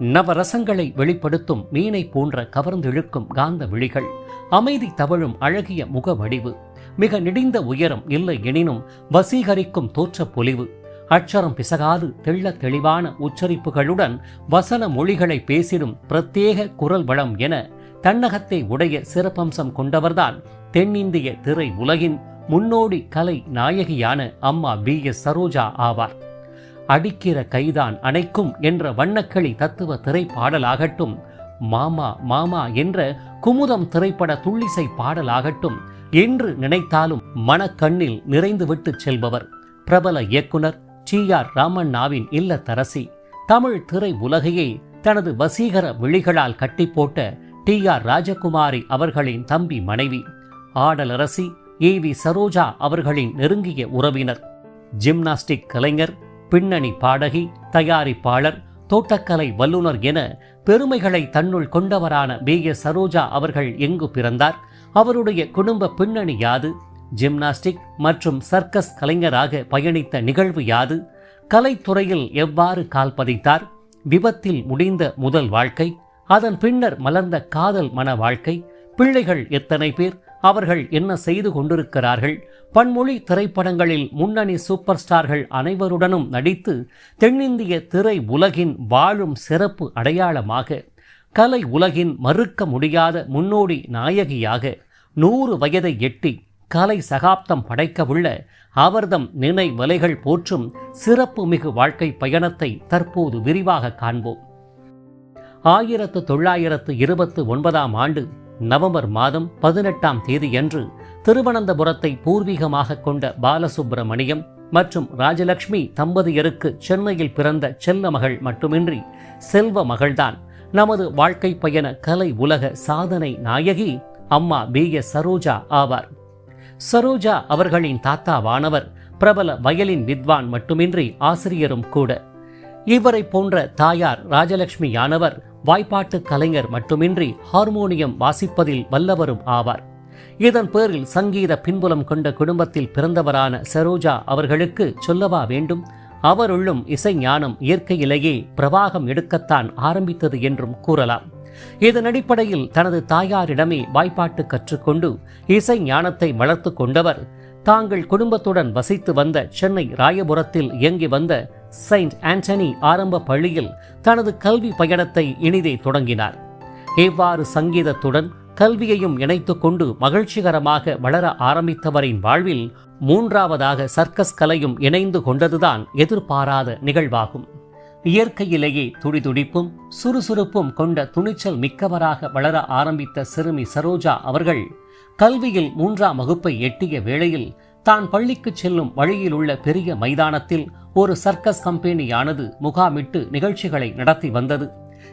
நவரசங்களை வெளிப்படுத்தும் மீனை போன்ற கவர்ந்திழுக்கும் காந்த விழிகள் அமைதி தவழும் அழகிய முக வடிவு மிக நெடிந்த உயரம் இல்லை எனினும் வசீகரிக்கும் தோற்றப் பொலிவு அட்சரம் பிசகாது தெள்ள தெளிவான உச்சரிப்புகளுடன் வசன மொழிகளை பேசிடும் பிரத்யேக குரல் வளம் என தன்னகத்தை உடைய சிறப்பம்சம் கொண்டவர்தான் தென்னிந்திய திரை உலகின் முன்னோடி கலை நாயகியான அம்மா பி எஸ் சரோஜா ஆவார். அடிக்கிற கைதான் அணைக்கும் என்ற வண்ணக்களி தத்துவ திரைப்பாடலாகட்டும் மாமா மாமா என்ற குமுதம் திரைப்பட துள்ளிசை பாடலாகட்டும் என்று நினைத்தாலும் மனக்கண்ணில் நிறைந்துவிட்டு செல்பவர். பிரபல இயக்குனர் டி ஆர் ராமண்ணாவின் இல்லத்தரசி தமிழ் திரை உலகையே தனது வசீகர விழிகளால் கட்டிப்போட்ட டி ஆர் ராஜகுமாரி அவர்களின் தம்பி மனைவி ஆடலரசி ஏ வி சரோஜா அவர்களின் நெருங்கிய உறவினர். ஜிம்னாஸ்டிக் கலைஞர் பின்னணி பாடகி தயாரிப்பாளர் தோட்டக்கலை வல்லுனர் என பெருமைகளை தன்னுள் கொண்டவரான பி. எஸ். சரோஜா அவர்கள் எங்கு பிறந்தார்? அவருடைய குடும்ப பின்னணி யாது? ஜிம்னாஸ்டிக் மற்றும் சர்க்கஸ் கலைஞராக பயணித்த நிகழ்வு யாது? கலைத்துறையில் எவ்வாறு கால் பதித்தார்? விபத்தில் முடிந்த முதல் வாழ்க்கை அதன் பின்னர் மலர்ந்த காதல் மன வாழ்க்கை பிள்ளைகள் எத்தனை பேர் அவர்கள் என்ன செய்து கொண்டிருக்கிறார்கள்? பன்மொழி திரைப்படங்களில் முன்னணி சூப்பர் ஸ்டார்கள் அனைவருடனும் நடித்து தென்னிந்திய திரை உலகின் வாழும் சிறப்பு அடையாளமாக கலை உலகின் மறுக்க முடியாத முன்னோடி நாயகியாக நூறு வயதை எட்டி கலை சகாப்தம் படைக்கவுள்ள அவர்தம் நினை வலைகள் போற்றும் சிறப்புமிகு வாழ்க்கை பயணத்தை தற்போது விரிவாக காண்போம். ஆயிரத்து தொள்ளாயிரத்து இருபத்து ஒன்பதாம் ஆண்டு நவம்பர் மாதம் பதினெட்டாம் தேதியன்று திருவனந்தபுரத்தை பூர்வீகமாக கொண்ட பாலசுப்பிரமணியம் மற்றும் ராஜலட்சுமி தம்பதியருக்கு சென்னையில் பிறந்த செல்ல மகள் மட்டுமின்றி செல்வ மகள்தான். நமது வாழ்க்கை பயண கலை உலக சாதனை நாயகி அம்மா பி. எஸ். சரோஜா ஆவார். சரோஜா அவர்களின் தாத்தாவானவர் பிரபல வயலின் வித்வான் மட்டுமின்றி ஆசிரியரும் கூட. இவரை போன்ற தாயார் ராஜலட்சுமியானவர் வாய்ப்பாட்டு கலைஞர் மட்டுமின்றி ஹார்மோனியம் வாசிப்பதில் வல்லவரும் ஆவார். இதன் பேரில் சங்கீத பின்புலம் கொண்ட குடும்பத்தில் பிறந்தவரான சரோஜா அவர்களுக்கு சொல்லவா வேண்டும்? அவருள்ளும் இசை ஞானம் இயற்கையிலேயே பிரவாகம் எடுக்கத்தான் ஆரம்பித்தது என்றும் கூறலாம். இதன் அடிப்படையில் தனது தாயாரிடமே வாய்ப்பாட்டு கற்றுக்கொண்டு இசை ஞானத்தை வளர்த்து கொண்டவர் தாங்கள் குடும்பத்துடன் வசித்து வந்த சென்னை ராயபுரத்தில் இயங்கி வந்த செயின்ட் ஆண்டனி ஆரம்ப பள்ளியில் தனது கல்வி பயணத்தை இனிதே தொடங்கினார். இவ்வாறு சங்கீதத்துடன் கல்வியையும் இணைத்துக்கொண்டு மகிழ்ச்சிகரமாக வளர ஆரம்பித்தவரின் வாழ்வில் மூன்றாவதாக சர்க்கஸ் கலையும் இணைந்து கொண்டதுதான் எதிர்பாராத நிகழ்வாகும். இயற்கையிலேயே துடிதுடிப்பும் சுறுசுறுப்பும் கொண்ட துணிச்சல் மிக்கவராக வளர ஆரம்பித்த சிறுமி சரோஜா அவர்கள் கல்வியில் மூன்றாம் வகுப்பை எட்டிய வேளையில் தான் பள்ளிக்கு செல்லும் வழியில் உள்ள பெரிய மைதானத்தில் ஒரு சர்க்கஸ் கம்பெனியானது முகாமிட்டு நிகழ்ச்சிகளை நடத்தி வந்தது.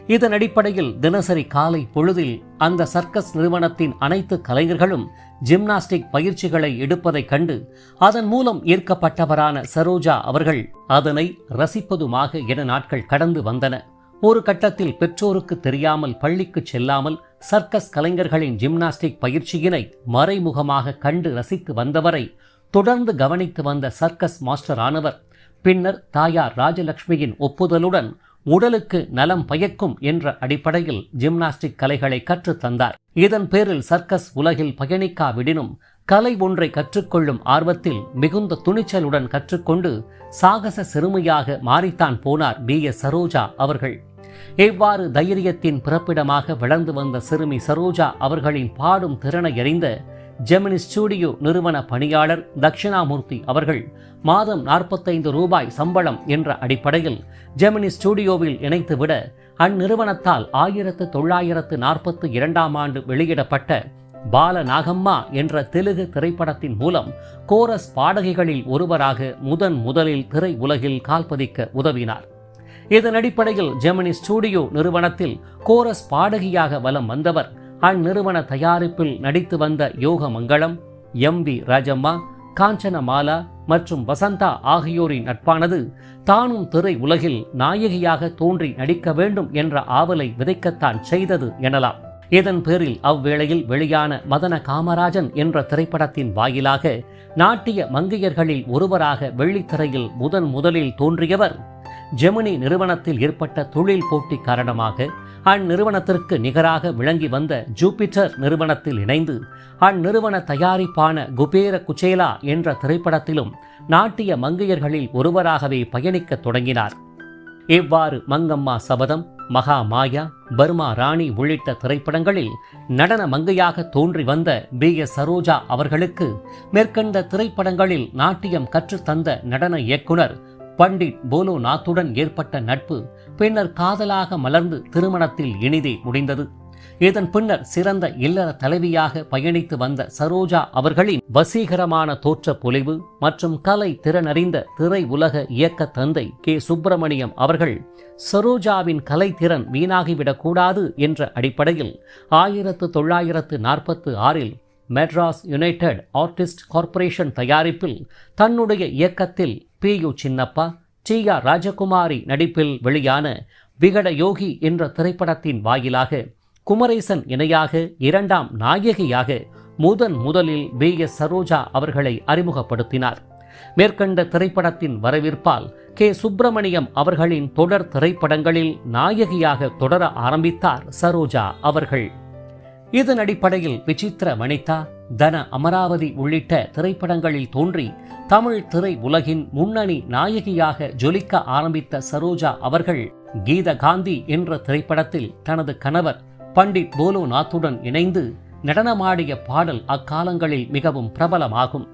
இதன் அடிப்படையில் தினசரி காலை பொழுதில் அந்த சர்க்கஸ் நிறுவனத்தின் அனைத்து கலைஞர்களும் ஜிம்னாஸ்டிக் பயிற்சிகளை எடுப்பதைக் கண்டு அதன் மூலம் ஈர்க்கப்பட்டவரான சரோஜா அவர்கள் அதனை ரசிப்பதுமாக என நாட்கள் கடந்து வந்தன. ஒரு கட்டத்தில் பெற்றோருக்கு தெரியாமல் பள்ளிக்கு செல்லாமல் சர்க்கஸ் கலைஞர்களின் ஜிம்னாஸ்டிக் பயிற்சியினை மறைமுகமாக கண்டு ரசித்து வந்தவரை தொடர்ந்து கவனித்து வந்த சர்க்கஸ் மாஸ்டர் ஆனவர் பின்னர் தாயார் ராஜலட்சுமியின் ஒப்புதலுடன் உடலுக்கு நலம் பயக்கும் என்ற அடிப்படையில் ஜிம்னாஸ்டிக் கலைகளை கற்றுத் தந்தார். இதன் பேரில் சர்க்கஸ் உலகில் பயணிக்காவிடினும் கலை ஒன்றை கற்றுக்கொள்ளும் ஆர்வத்தில் மிகுந்த துணிச்சலுடன் கற்றுக்கொண்டு சாகச சிறுமியாக மாறித்தான் போனார் பி. எஸ். சரோஜா அவர்கள். இவ்வாறு தைரியத்தின் பிறப்பிடமாக வளர்ந்து வந்த சிறுமி சரோஜா அவர்களின் பாடும் திறனை அறிந்த ஜெமினி ஸ்டூடியோ நிறுவன பணியாளர் தட்சிணாமூர்த்தி அவர்கள் மாதம் நாற்பத்தைந்து ரூபாய் சம்பளம் என்ற அடிப்படையில் ஜெமினி ஸ்டூடியோவில் இணைத்துவிட அந்நிறுவனத்தால் ஆயிரத்து தொள்ளாயிரத்து நாற்பத்தி இரண்டாம் ஆண்டு வெளியிடப்பட்ட பால நாகம்மா என்ற தெலுங்கு திரைப்படத்தின் மூலம் கோரஸ் பாடகிகளில் ஒருவராக முதன் முதலில் திரை உலகில் கால்பதிக்க உதவினார். இதன் அடிப்படையில் ஜெமினி ஸ்டூடியோ நிறுவனத்தில் கோரஸ் பாடகியாக வலம் வந்தவர் அந்நிறுவன தயாரிப்பில் நடித்து வந்த யோக மங்களம் எம் வி ராஜம்மா காஞ்சனமாலா மற்றும் வசந்தா ஆகியோரின் நட்பானது தானும் திரை உலகில் நாயகியாக தோன்றி நடிக்க வேண்டும் என்ற ஆவலை விதைக்கத்தான் செய்தது எனலாம். இதன் பேரில் அவ்வேளையில் வெளியான மதன காமராஜன் என்ற திரைப்படத்தின் வாயிலாக நாட்டிய மங்கையர்களில் ஒருவராக வெள்ளித்திரையில் முதன் முதலில் தோன்றியவர் ஜெமினி நிறுவனத்தில் ஏற்பட்ட தொழில் போட்டி காரணமாக அந்நிறுவனத்திற்கு நிகராக விளங்கி வந்த ஜூபிட்டர் நிறுவனத்தில் இணைந்து அந்நிறுவன தயாரிப்பான குபேர குச்சேலா என்ற திரைப்படத்திலும் நாட்டிய மங்கையர்களில் ஒருவராகவே பயணிக்க தொடங்கினார். இவ்வாறு மங்கம்மா சபதம் மகா மாயா பர்மா ராணி உள்ளிட்ட திரைப்படங்களில் நடன மங்கையாக தோன்றி வந்த பி எஸ் சரோஜா அவர்களுக்கு மேற்கண்ட திரைப்படங்களில் நாட்டியம் கற்றுத்தந்த நடன இயக்குனர் பண்டிட் போலோ நாத்துடன் ஏற்பட்ட நட்பு பின்னர் காதலாக மலர்ந்து திருமணத்தில் இனிதே முடிந்தது. இதன் பின்னர் சிறந்த இல்லற தலைவியாக பயணித்து வந்த சரோஜா அவர்களின் வசீகரமான தோற்ற பொலிவு மற்றும் கலை திறனறிந்த திரை உலக இயக்க தந்தை கே. சுப்பிரமணியம் அவர்கள் சரோஜாவின் கலைத்திறன் வீணாகிவிடக்கூடாது என்ற அடிப்படையில் ஆயிரத்து தொள்ளாயிரத்து நாற்பத்து ஆறில் மெட்ராஸ் யுனைடெட் ஆர்டிஸ்ட் கார்ப்பரேஷன் தயாரிப்பில் தன்னுடைய இயக்கத்தில் P U Chinnappa T R Rajakumari நடிப்பில் வெளியான விகட யோகி என்ற திரைப்படத்தின் வாயிலாக குமரேசன் இணையாக இரண்டாம் நாயகியாக முதன் முதலில் பி எஸ். சரோஜா அவர்களை அறிமுகப்படுத்தினார். மேற்கண்ட திரைப்படத்தின் வரவேற்பால் கே. சுப்பிரமணியம் அவர்களின் தொடர் திரைப்படங்களில் நாயகியாக தொடர ஆரம்பித்தார் சரோஜா அவர்கள். இதன் அடிப்படையில் விசித்திர வனிதா தன அமராவதி உள்ளிட்ட திரைப்படங்களில் தோன்றி தமிழ் திரை உலகின் முன்னணி நாயகியாக ஜொலிக்க ஆரம்பித்த சரோஜா அவர்கள் கீத காந்தி என்ற திரைப்படத்தில் தனது கணவர் பண்டிட் போலோநாத்துடன் இணைந்து நடனமாடிய பாடல் அக்காலங்களில் மிகவும் பிரபலமாகும்.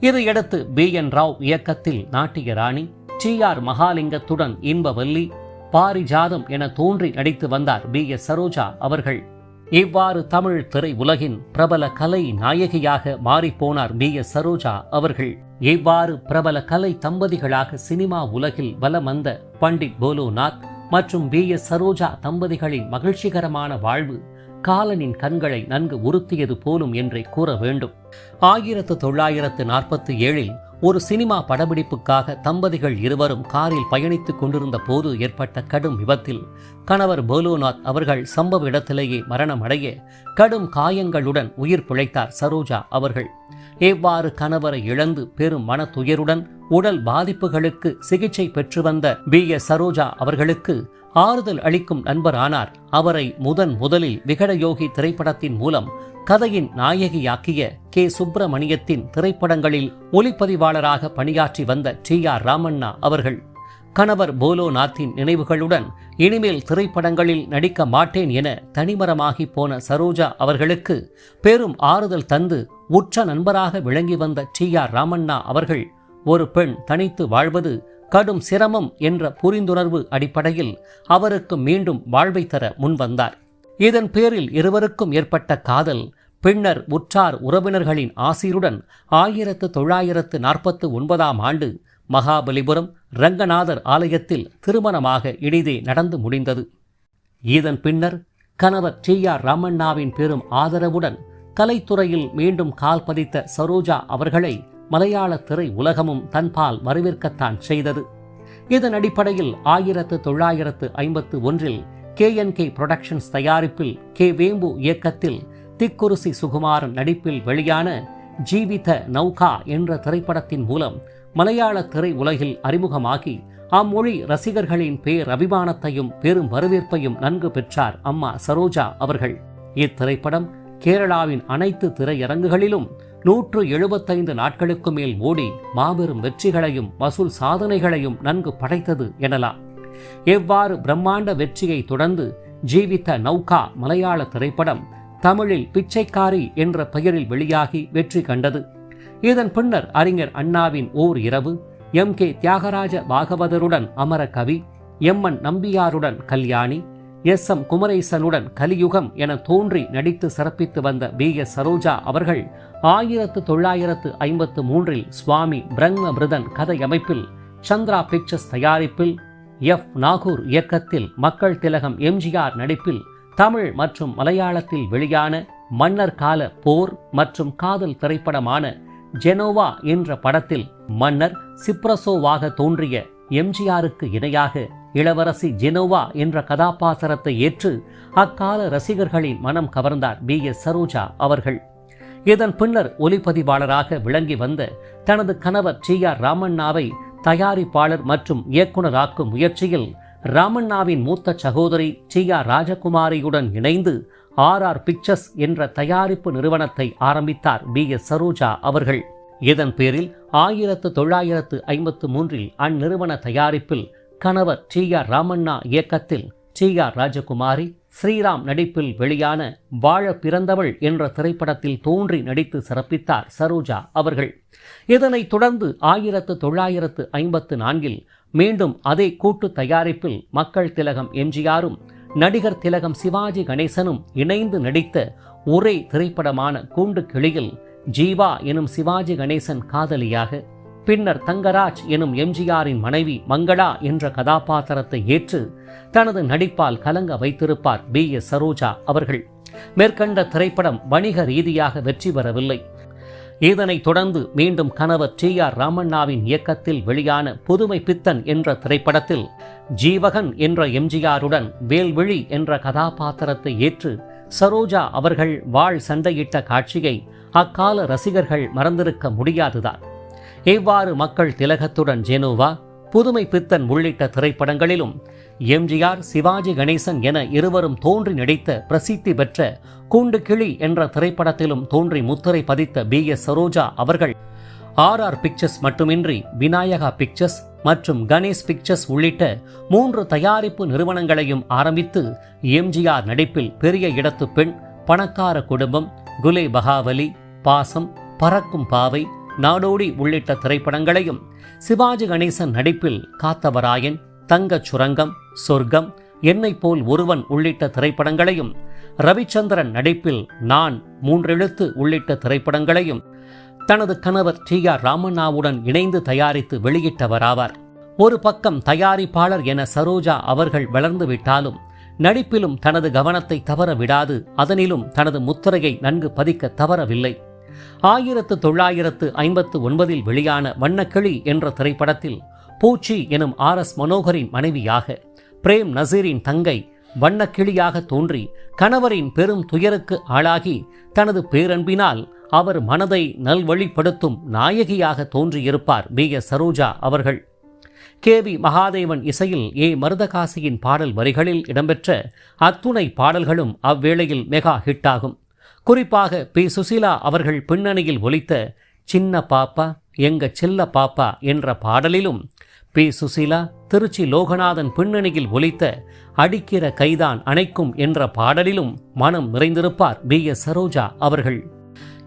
இதையடுத்து பி. என். ராவ் இயக்கத்தில் நாட்டிய ராணி டி ஆர். மகாலிங்கத்துடன் இன்பவல்லி பாரிஜாதம் என தோன்றி நடித்து வந்தார் பி. எஸ். சரோஜா அவர்கள். இவ்வாறு தமிழ் திரை உலகின் பிரபல கலை நாயகியாக மாறிப்போனார் பி எஸ் சரோஜா அவர்கள். இவ்வாறு பிரபல கலை தம்பதிகளாக சினிமா உலகில் வலம் வந்த பண்டிட் போலோநாத் மற்றும் பி எஸ் சரோஜா தம்பதிகளின் மகிழ்ச்சிகரமான வாழ்வு காலனின் கண்களை நன்கு உறுத்தியது போலும் என்றே கூற வேண்டும். ஆயிரத்து தொள்ளாயிரத்து நாற்பத்தி ஏழில் ஒரு சினிமா படப்பிடிப்புக்காக தம்பதிகள் இருவரும் காரில் பயணித்துக் கொண்டிருந்த போது ஏற்பட்ட கடும் விபத்தில் கணவர் போலோநாத் அவர்கள் சம்பவ இடத்திலேயே மரணமடைய கடும் காயங்களுடன் உயிர் பிழைத்தார் சரோஜா அவர்கள். இவ்வாறு கணவரை இழந்து பெரும் மனத்துயருடன் உடல் பாதிப்புகளுக்கு சிகிச்சை பெற்று வந்த பி எஸ் சரோஜா அவர்களுக்கு ஆறுதல் அளிக்கும் நண்பரானார். அவரை முதன் முதலில் விகடயோகி திரைப்படத்தின் மூலம் கதையின் நாயகியாக்கிய கே. சுப்பிரமணியத்தின் திரைப்படங்களில் ஒளிப்பதிவாளராக பணியாற்றி வந்த டி. ஆர். ராமண்ணா அவர்கள் கணவர் போலோநாத்தின் நினைவுகளுடன் இனிமேல் திரைப்படங்களில் நடிக்க மாட்டேன் என தனிமரமாகி போன சரோஜா அவர்களுக்கு பெரும் ஆறுதல் தந்து உற்ற நண்பராக விளங்கி வந்த டி ஆர் ராமண்ணா அவர்கள் ஒரு பெண் தனித்து வாழ்வது கடும் சிரமம் என்ற புரிந்துணர்வு அடிப்படையில் அவருக்கு மீண்டும் வாழ்வை தர முன்வந்தார். இதன் பேரில் இருவருக்கும் ஏற்பட்ட காதல் பின்னர் உற்றார் உறவினர்களின் ஆசிருடன் ஆயிரத்து தொள்ளாயிரத்து நாற்பத்து ஒன்பதாம் ஆண்டு மகாபலிபுரம் ரங்கநாதர் ஆலயத்தில் திருமணமாக இனிதே நடந்து முடிந்தது. இதன் பின்னர் கணவர் டி. ஆர். ராமண்ணாவின் பெரும் ஆதரவுடன் கலைத்துறையில் மீண்டும் கால் பதித்த சரோஜா அவர்களை மலையாள திரை உலகமும் தன்பால் வரவேற்கத்தான் செய்தது. இதன் அடிப்படையில் ஆயிரத்து தொள்ளாயிரத்து ஐம்பத்து ஒன்றில் கே. என். கே. புரொடக்ஷன்ஸ் தயாரிப்பில் கே. வேம்பு இயக்கத்தில் திக்குருசி சுகுமாரன் நடிப்பில் வெளியான ஜீவித நௌகா என்ற திரைப்படத்தின் மூலம் மலையாள திரை உலகில் அறிமுகமாகி அம்மொழி ரசிகர்களின் பேர் அபிமானத்தையும் பெரும் வரவேற்பையும் நன்கு பெற்றார் அம்மா சரோஜா அவர்கள். இத்திரைப்படம் கேரளாவின் அனைத்து திரையரங்குகளிலும் நூற்று எழுபத்தைந்து நாட்களுக்கு மேல் ஓடி மாபெரும் வெற்றிகளையும் வசூல் சாதனைகளையும் நன்கு படைத்தது எனலாம். எவ்வாறு பிரம்மாண்ட வெற்றியை தொடர்ந்து ஜீவித்த நௌகா மலையாள திரைப்படம் தமிழில் பிச்சைக்காரி என்ற பெயரில் வெளியாகி வெற்றி கண்டது? இதன் பின்னர் அறிஞர் அண்ணாவின் ஓர் இரவு எம். கே. தியாகராஜ பாகவதருடன் அமர கவி எம். என். நம்பியாருடன் கல்யாணி எஸ். எம். குமரேசனுடன் கலியுகம் என தோன்றி நடித்து சிறப்பித்து வந்த பி எஸ். சரோஜா அவர்கள் ஆயிரத்து தொள்ளாயிரத்து ஐம்பத்து மூன்றில் சுவாமி பிரம்ம மிருதன் கதையமைப்பில் சந்திரா பிக்சர்ஸ் தயாரிப்பில் எஃப். நாகூர் இயக்கத்தில் மக்கள் திலகம் எம்ஜிஆர் நடிப்பில் தமிழ் மற்றும் மலையாளத்தில் வெளியான மன்னர் கால போர் மற்றும் காதல் திரைப்படமான ஜெனோவா என்ற படத்தில் மன்னர் சிப்ரசோவாக தோன்றிய எம்ஜிஆருக்கு இணையாக இளவரசி ஜெனோவா என்ற கதாபாத்திரத்தை ஏற்று அக்கால ரசிகர்களின் மனம் கவர்ந்தார் பி எஸ் சரோஜா அவர்கள். இதன் பின்னர் ஒலிப்பதிவாளராக விளங்கி வந்த தனது கணவர் டி ஆர் ராமண்ணாவை தயாரிப்பாளர் மற்றும் இயக்குனராக்கும் முயற்சியில் ராமண்ணாவின் மூத்த சகோதரி டி ஆர் ராஜகுமாரியுடன் இணைந்து ஆர் ஆர் பிக்சர்ஸ் என்ற தயாரிப்பு நிறுவனத்தை ஆரம்பித்தார் பி எஸ் சரோஜா அவர்கள். இதன் பேரில் ஆயிரத்து தொள்ளாயிரத்து ஐம்பத்து மூன்றில் அந்நிறுவன தயாரிப்பில் கணவர் டி ஆர் ராமண்ணா இயக்கத்தில் டி ஆர் ராஜகுமாரி ஸ்ரீராம் நடிப்பில் வெளியான வாழ பிறந்தவள் என்ற திரைப்படத்தில் தோன்றி நடித்து சிறப்பித்தார் சரோஜா அவர்கள். இதனைத் தொடர்ந்து ஆயிரத்து தொள்ளாயிரத்து ஐம்பத்து நான்கில் மீண்டும் அதே கூட்டு தயாரிப்பில் மக்கள் திலகம் எம்ஜிஆரும் நடிகர் திலகம் சிவாஜி கணேசனும் இணைந்து நடித்த ஒரே திரைப்படமான கூண்டு கிளியில் ஜீவா எனும் சிவாஜி கணேசன் காதலியாக பின்னர் தங்கராஜ் எனும் எம்ஜிஆரின் மனைவி மங்களா என்ற கதாபாத்திரத்தை ஏற்று தனது நடிப்பால் கலங்க வைத்திருப்பார் பி எஸ் சரோஜா அவர்கள். மேற்கண்ட திரைப்படம் வணிக ரீதியாக வெற்றி பெறவில்லை. இதனைத் தொடர்ந்து மீண்டும் கணவர் டி ஆர் ராமண்ணாவின் இயக்கத்தில் வெளியான புதுமை பித்தன் என்ற திரைப்படத்தில் ஜீவகன் என்ற எம்ஜிஆருடன் வேல்விழி என்ற கதாபாத்திரத்தை ஏற்று சரோஜா அவர்கள் வாழ் சண்டையிட்ட காட்சியை அக்கால ரசிகர்கள் மறந்திருக்க முடியாதுதான். இவ்வாறு மக்கள் திலகத்துடன் ஜெனோவா? புதுமை பித்தன் உள்ளிட்ட திரைப்படங்களிலும் எம்ஜிஆர் சிவாஜி கணேசன் என இருவரும் தோன்றி நடித்த பிரசித்தி பெற்ற கூண்டு கிளி என்ற திரைப்படத்திலும் தோன்றி முத்திரை பதித்த பி எஸ் சரோஜா அவர்கள் ஆர் ஆர் பிக்சர்ஸ் மட்டுமின்றி விநாயகா பிக்சர்ஸ் மற்றும் கணேஷ் பிக்சர்ஸ் உள்ளிட்ட மூன்று தயாரிப்பு நிறுவனங்களையும் ஆரம்பித்து எம்ஜிஆர் நடிப்பில் பெரிய இடத்து பெண் பணக்கார குடும்பம் குலே பகாவலி பாசம் பறக்கும் பாவை நாடோடி உள்ளிட்ட திரைப்படங்களையும் சிவாஜி கணேசன் நடிப்பில் காத்தவராயன் தங்கச் சுரங்கம் சொர்க்கம் என்னை போல் ஒருவன் உள்ளிட்ட திரைப்படங்களையும் ரவிச்சந்திரன் நடிப்பில் நான் மூன்றெழுத்து உள்ளிட்ட திரைப்படங்களையும் தனது கணவர் டி ஆர் ராமண்ணாவுடன் இணைந்து தயாரித்து வெளியிட்டவராவார். ஒரு பக்கம் தயாரிப்பாளர் என சரோஜா அவர்கள் வளர்ந்து விட்டாலும் நடிப்பிலும் தனது கவனத்தை தவற விடாது அதனிலும் தனது முத்திரையை நன்கு பதிக்க தவறவில்லை. ஆயிரத்து தொள்ளாயிரத்து ஐம்பத்து ஒன்பதில் வெளியான வண்ணக்கிளி என்ற திரைப்படத்தில் பூச்சி எனும் ஆர் எஸ் மனோகரின் மனைவியாக பிரேம் நசீரின் தங்கை வண்ணக்கிளியாக தோன்றி கணவரின் பெரும் துயருக்கு ஆளாகி தனது பேரன்பினால் அவர் மனதை நல்வழிப்படுத்தும் நாயகியாக தோன்றியிருப்பார் பி எஸ் சரோஜா அவர்கள். கே வி மகாதேவன் இசையில் ஏ மருதகாசியின் பாடல் வரிகளில் இடம்பெற்ற அத்துணை பாடல்களும் அவ்வேளையில் மெகா ஹிட்டாகும். குறிப்பாக பி. சுசீலா அவர்கள் பின்னணியில் ஒலித்த சின்ன பாப்பா எங்க செல்ல பாப்பா என்ற பாடலிலும் பி. சுசீலா திருச்சி லோகநாதன் பின்னணியில் ஒலித்த அடிக்கிற கைதான் அணைக்கும் என்ற பாடலிலும் மனம் நிறைந்திருப்பார் பி. எஸ். சரோஜா அவர்கள்.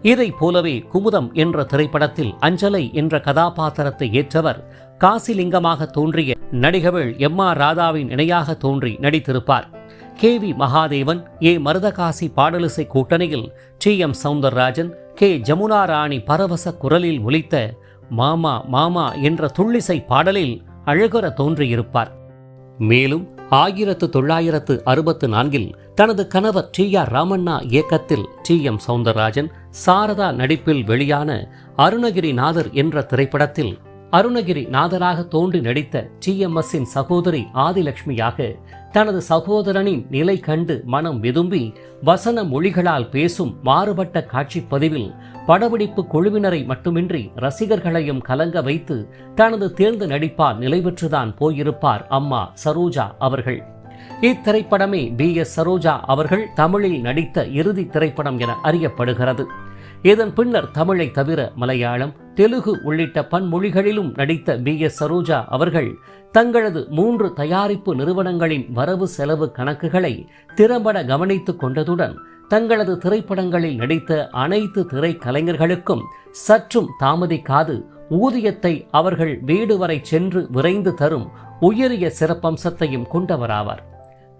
இதை போலவே குமுதம் என்ற திரைப்படத்தில் அஞ்சலை என்ற கதாபாத்திரத்தை ஏற்றவர் காசிலிங்கமாக தோன்றிய நடிகவள் எம். ஆர். ராதாவின் இணையாக தோன்றி நடித்திருப்பார். K V Mahadevan A. Marudhakasi பாடலிசை கூட்டணியில் T. M. Soundararajan K. Jamuna Rani பரவச குரலில் ஒலித்த மாமா மாமா என்ற துள்ளிசை பாடலில் அழகுற தோன்றியிருப்பார். மேலும் ஆயிரத்து தொள்ளாயிரத்து அறுபத்து நான்கில் தனது கணவர் டி. ஆர். ராமண்ணா இயக்கத்தில் டி. எம். சவுந்தரராஜன் சாரதா நடிப்பில் வெளியான அருணகிரிநாதர் என்ற திரைப்படத்தில் அருணகிரி நாதராக தோன்றி நடித்த டி. எம். எஸ்ஸின் சகோதரி ஆதிலட்சுமியாக தனது சகோதரனின் நிலை கண்டு மனம் விதும்பி வசன மொழிகளால் பேசும் மாறுபட்ட காட்சிப் பதிவில் படப்பிடிப்பு குழுவினரை மட்டுமின்றி ரசிகர்களையும் கலங்க வைத்து தனது தேர்ந்த நடிப்பால் நிலைபெற்றுதான் போயிருப்பார் அம்மா சரோஜா அவர்கள். இத்திரைப்படமே பி எஸ் சரோஜா அவர்கள் தமிழில் நடித்த இறுதி திரைப்படம் என அறியப்படுகிறது. இதன் பின்னர் தமிழை தவிர மலையாளம் தெலுகு உள்ளிட்ட பன்மொழிகளிலும் நடித்த பி. எஸ். சரோஜா அவர்கள் தங்களது மூன்று தயாரிப்பு நிறுவனங்களின் வரவு செலவு கணக்குகளை திறம்பட கவனித்துக் கொண்டதுடன் தங்களது திரைப்படங்களில் நடித்த அனைத்து திரைக்கலைஞர்களுக்கும் சற்றும் தாமதிக்காது ஊதியத்தை அவர்கள் வீடு வரை சென்று விரைந்து தரும் உயரிய சிறப்பம்சத்தையும் கொண்டவராவார்.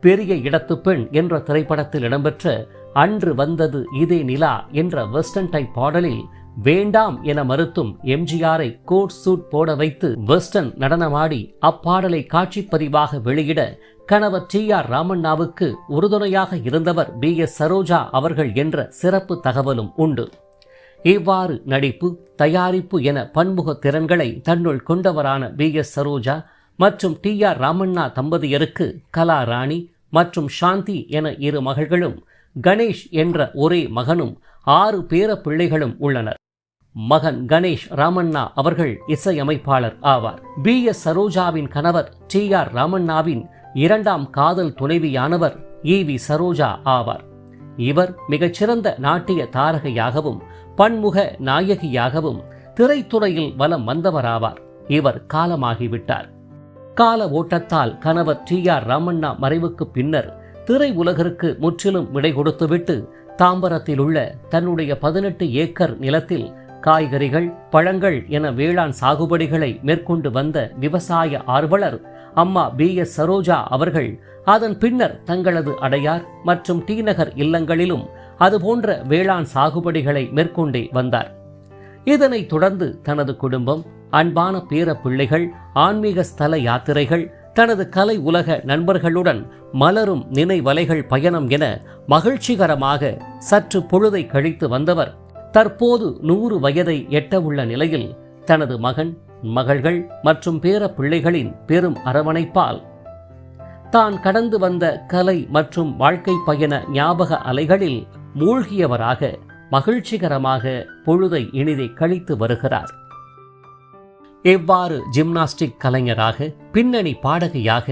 பெரிய இடத்து பெண் என்ற திரைப்படத்தில் இடம்பெற்ற அன்று வந்தது இதே நிலா என்ற வெஸ்டர்ன் டைப் பாடலில் வேண்டாம் என மறுத்தும் எம்ஜிஆரை கோட் சூட் போட வைத்து வெஸ்டர்ன் நடனமாடி அப்பாடலை காட்சிப்பதிவாக வெளியிட கணவர் டி ஆர் ராமண்ணாவுக்கு உறுதுணையாக இருந்தவர் பி எஸ் சரோஜா அவர்கள் என்ற சிறப்பு தகவலும் உண்டு. இவ்வாறு நடிப்பு தயாரிப்பு என பன்முக திறன்களை தன்னுள் கொண்டவரான பி எஸ் சரோஜா மற்றும் டி ஆர் ராமண்ணா தம்பதியருக்கு கலா ராணி மற்றும் சாந்தி என இரு மகள்களும் கணேஷ் என்ற ஒரே மகனும் ஆறு பேர பிள்ளைகளும் உள்ளனர். மகன் கணேஷ் ராமண்ணா அவர்கள் இசையமைப்பாளர் ஆவார். பி. எஸ். சரோஜாவின் கணவர் டி. ஆர். ராமண்ணாவின் இரண்டாம் காதல் துணைவியானவர் இ. வி. சரோஜா ஆவார். இவர் மிகச்சிறந்த நாட்டிய தாரகையாகவும் பன்முக நாயகியாகவும் திரைத்துறையில் வலம் வந்தவராவார். இவர் காலமாகிவிட்டார். கால ஓட்டத்தால் கணவர் டி ஆர் ராமண்ணா மறைவுக்கு பின்னர் திரை உலகிற்கு முற்றிலும் விடை கொடுத்துவிட்டு தாம்பரத்தில் உள்ள தன்னுடைய பதினெட்டு ஏக்கர் நிலத்தில் காய்கறிகள் பழங்கள் என வேளாண் சாகுபடிகளை மேற்கொண்டு வந்த விவசாய ஆர்வலர் அம்மா பி எஸ் சரோஜா அவர்கள் அதன் பின்னர் தங்களது அடையார் மற்றும் டி நகர் இல்லங்களிலும் அதுபோன்ற வேளாண் சாகுபடிகளை மேற்கொண்டே வந்தார். இதனைத் தொடர்ந்து தனது குடும்பம் அன்பான பேர பிள்ளைகள் ஆன்மீக ஸ்தல யாத்திரைகள் தனது கலை உலக நண்பர்களுடன் மலரும் நினைவலைகள் பயணம் என மகிழ்ச்சிகரமாக சற்று பொழுதை கழித்து வந்தவர். தற்போது நூறு வயதை எட்டவுள்ள நிலையில் தனது மகன் மகள்கள் மற்றும் பேர பிள்ளைகளின் பெரும் அரவணைப்பால் தான் கடந்து வந்த கலை மற்றும் வாழ்க்கை பயண ஞாபக அலைகளில் மூழ்கியவராக மகிழ்ச்சிகரமாக பொழுதை இனிதை கழித்து வருகிறார். எவ்வாறு ஜிம்னாஸ்டிக் கலைஞராக பின்னணி பாடகியாக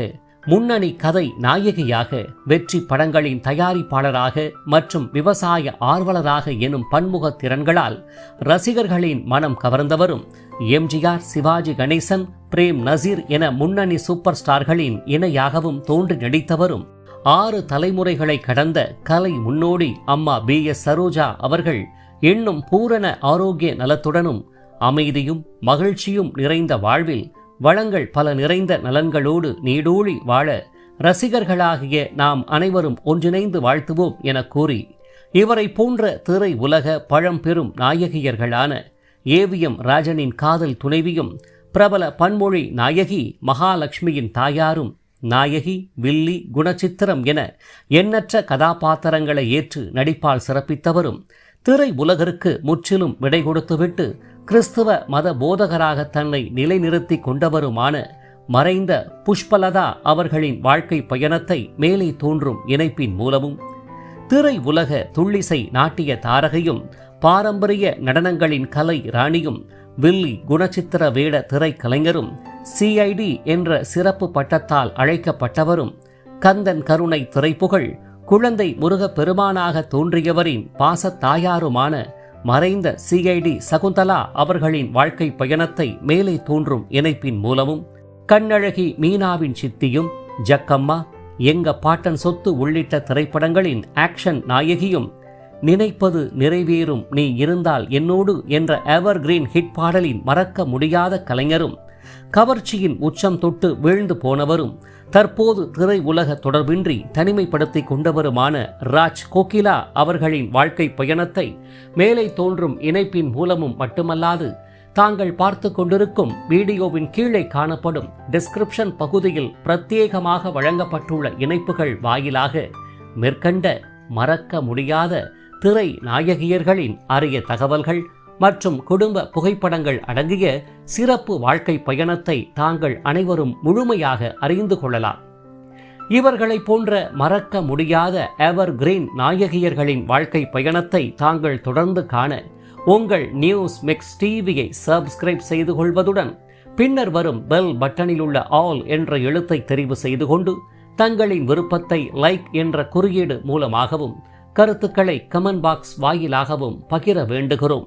முன்னணி கதை நாயகியாக வெற்றி படங்களின் தயாரிப்பாளராக மற்றும் விவசாய ஆர்வலராக எனும் பன்முக திறன்களால் ரசிகர்களின் மனம் கவர்ந்தவரும் எம்ஜிஆர் சிவாஜி கணேசன் பிரேம் நசீர் என முன்னணி சூப்பர் ஸ்டார்களின் இணையாகவும் தோன்றி நடித்தவரும் ஆறு தலைமுறைகளை கடந்த கலை முன்னோடி அம்மா பி எஸ் சரோஜா அவர்கள் இன்னும் பூரண ஆரோக்கிய நலத்துடனும் அமைதியும் மகிழ்ச்சியும் நிறைந்த வாழ்வில் வளங்கள் பல நிறைந்த நலன்களோடு நீடூழி வாழ ரசிகர்களாகிய நாம் அனைவரும் ஒன்றிணைந்து வாழ்த்துவோம் என கூறி இவரை போன்ற திரை உலக பழம்பெரும் நாயகியர்களான ஏவிஎம் ராஜனின் காதல் துணைவியும் பிரபல பன்மொழி நாயகி மகாலட்சுமியின் தாயாரும் நாயகி வில்லி குணச்சித்திரம் என எண்ணற்ற கதாபாத்திரங்களை ஏற்று நடிப்பால் சிறப்பித்தவரும் திரை உலகிற்கு முற்றிலும் விடை கொடுத்துவிட்டு கிறிஸ்துவ மத போதகராக தன்னை நிலைநிறுத்தி கொண்டவருமான மறைந்த புஷ்பலதா அவர்களின் வாழ்க்கை பயணத்தை மேலே தோன்றும் இணைப்பின் மூலமும் திரை உலக துள்ளிசை நாட்டிய தாரகையும் பாரம்பரிய நடனங்களின் கலை ராணியும் வில்லி குணச்சித்திர வேட திரைக்கலைஞரும் சிஐடி என்ற சிறப்பு பட்டத்தால் அழைக்கப்பட்டவரும் கந்தன் கருணை திரைப்புகழ் குழந்தை முருகப் பெருமானாக தோன்றியவரின் பாசத்தாயாருமான மறைந்த சிஐடி சகுந்தலா அவர்களின் வாழ்க்கை பயணத்தை மேலே தோன்றும் இணைப்பின் மூலமும் கண்ணழகி மீனாவின் சித்தியும் ஜக்கம்மா எங்க பாட்டன் சொத்து உள்ளிட்ட திரைப்படங்களின் ஆக்ஷன் நாயகியும் நினைப்பது நிறைவேறும் நீ இருந்தால் என்னோடு என்ற எவர் கிரீன் ஹிட் பாடலின் மறக்க முடியாத கலைஞரும் கவர்ச்சியின் உச்சம் தொட்டு வீழ்ந்து போனவரும் தற்போது திரை உலக தொடர்பின்றி தனிமைப்படுத்தி கொண்டவருமான ராஜ் கோகிலா அவர்களின் வாழ்க்கை பயணத்தை மேலே தோன்றும் இணைப்பின் மூலமும் மட்டுமல்லாது தாங்கள் பார்த்து கொண்டிருக்கும் வீடியோவின் கீழே காணப்படும் டிஸ்கிரிப்ஷன் பகுதியில் பிரத்யேகமாக வழங்கப்பட்டுள்ள இணைப்புகள் வாயிலாக மேற்கண்ட மறக்க முடியாத திரை நாயகியர்களின் அரிய தகவல்கள் மற்றும் குடும்ப புகைப்படங்கள் அடங்கிய சிறப்பு வாழ்க்கை பயணத்தை தாங்கள் அனைவரும் முழுமையாக அறிந்து கொள்ளலாம். இவர்களை போன்ற மறக்க முடியாத எவர் கிரீன் நாயகியர்களின் வாழ்க்கை பயணத்தை தாங்கள் தொடர்ந்து காண உங்கள் நியூஸ் மிக்ஸ் டிவியை சப்ஸ்கிரைப் செய்து கொள்வதுடன் பின்னர் வரும் பெல் பட்டனில் உள்ள ஆல் என்ற எழுத்தை தெரிவு செய்து கொண்டு தங்களின் விருப்பத்தை லைக் என்ற குறியீடு மூலமாகவும் கருத்துக்களை கமெண்ட் பாக்ஸ் வாயிலாகவும் பகிர வேண்டுகிறோம்.